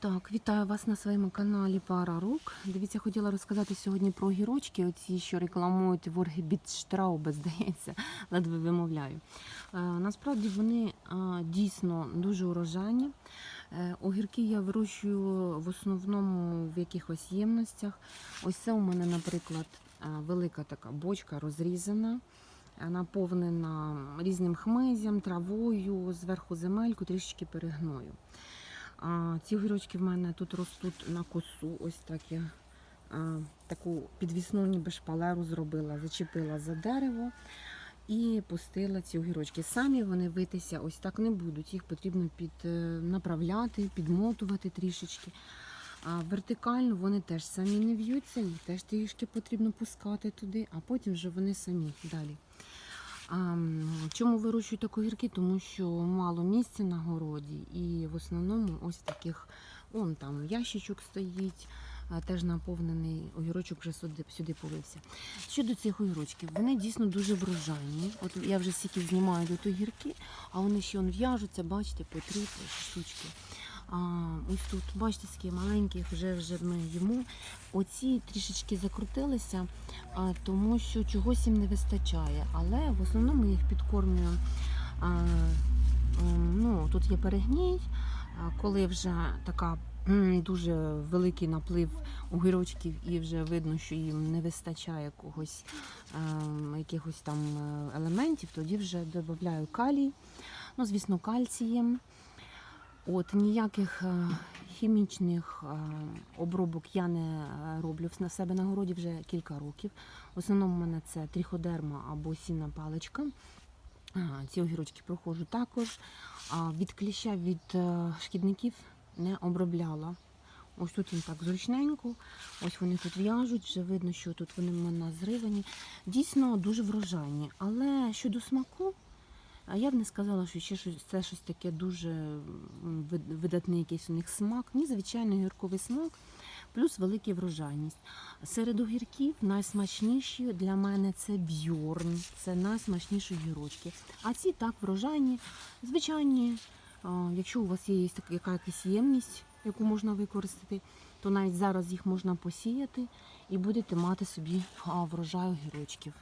Так, вітаю вас на своєму каналі Пара Рук. Дивіться, хотіла розказати сьогодні про гірочки, оці, що рекламують в Оргебітштраубе, здається, ледве вимовляю. Е, насправді вони е, дійсно дуже урожайні. Е, огірки я вирощую в основному в якихось ємностях. Ось це у мене, наприклад, е, велика така бочка розрізана. е, Наповнена різним хмизям, травою, зверху земельку, трішечки перегною. А, ці огірочки в мене тут ростуть на косу. Ось так я а, таку підвісну ніби шпалеру зробила, зачепила за дерево і пустила ці огірочки. Самі вони витися ось так не будуть. Їх потрібно під, е, підмотувати трішечки. А вертикально вони теж самі не в'ються, їх теж трішки потрібно пускати туди, а потім вже вони самі далі. А, чому вирощую так огірки? Тому що мало місця на городі, і в основному ось таких, он там ящичок стоїть, теж наповнений огірочок вже сюди, сюди полився. Щодо цих огірочків, вони дійсно дуже врожайні. От я вже стільки знімаю тут огірки, а вони ще в'яжуться, бачите, по три штучки. Ось тут, бачите, скільки маленьких вже вже ми їмо. Оці трішечки закрутилися, тому що чогось їм не вистачає. Але в основному я їх підкормлюю. Ну, тут є перегній, коли вже така дуже великий наплив огірочків і вже видно, що їм не вистачає когось якихось там е, елементів, тоді вже додаю калій, ну, звісно, кальцієм. От ніяких е, хімічних е, обробок я не е, роблю на себе на городі вже кілька років. В основному в мене це тріходерма або сінна паличка. Ці огірочки проходжу також. А від кліща від шкідників не обробляла. Ось тут їм так зручненько. Ось вони тут в'яжуть, вже видно, що тут вони в мене зривані. Дійсно дуже врожайні. Але щодо смаку, а я б не сказала, що ще щось, це щось таке дуже видатний якийсь у них смак. Ні, звичайний гірковий смак, плюс велика врожайність. Серед огірків найсмачніші для мене це бьорн, це найсмачніші гірочки. А ці так врожайні, звичайні. Якщо у вас є, якась ємність, яку можна використати, то навіть зараз їх можна посіяти і будете мати собі врожай огірочків.